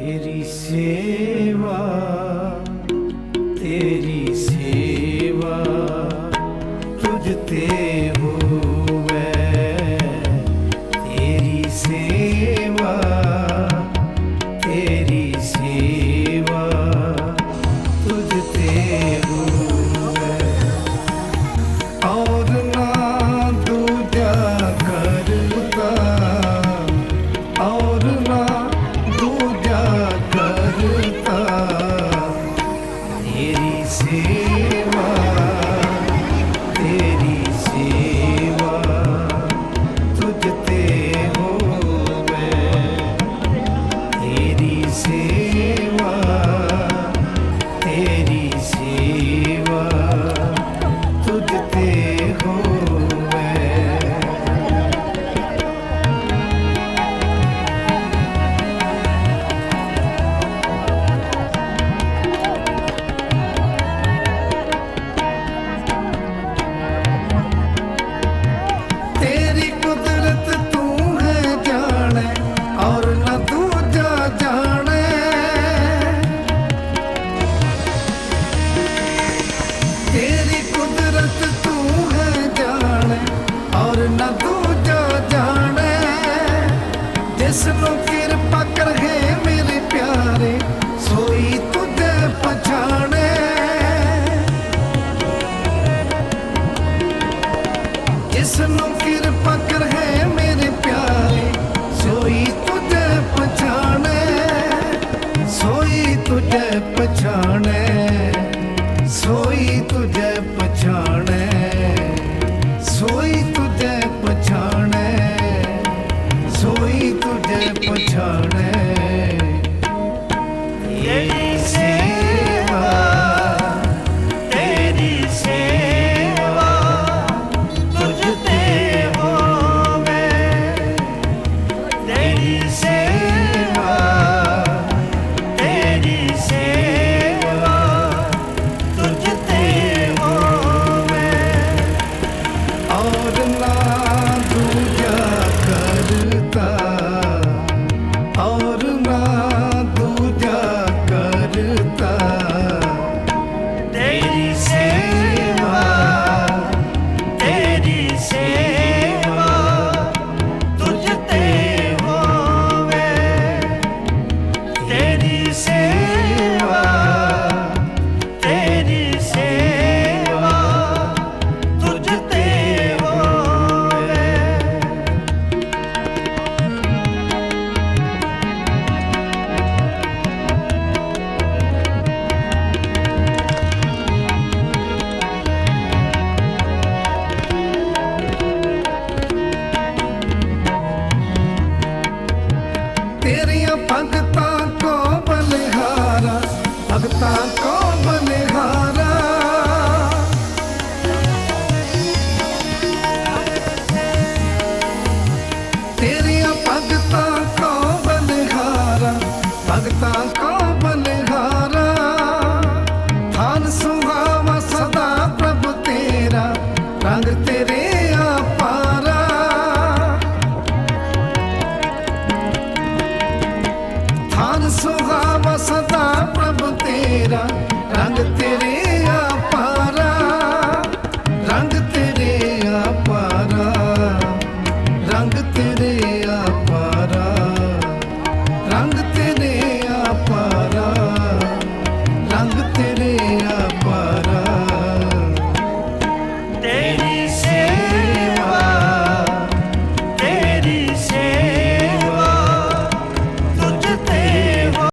ਤੇਰੀ ਸੇਵਾ ਤੇਰੀ ਸੇਵਾ ਤੁਝ ਤੇ ਹੋ ਜਿਸ ਨੂੰ ਕਿਰਪਾ ਕਰਹੇ ਮੇਰੇ ਪਿਆਰੇ ਸੋਈ ਤੁਦੇ ਪਛਾਣੇ। ਜਿਸ ਨੂੰ ਕਿਰਪਾ ਕਰਹੇ और ना दूजा कर माता को बनिहारा तेरिया भगता को बनिहारा भगता को बनिहारा थान सुहावा सदा प्रभु तेरा रंग तेरे अपारा थान सुहा ராங்க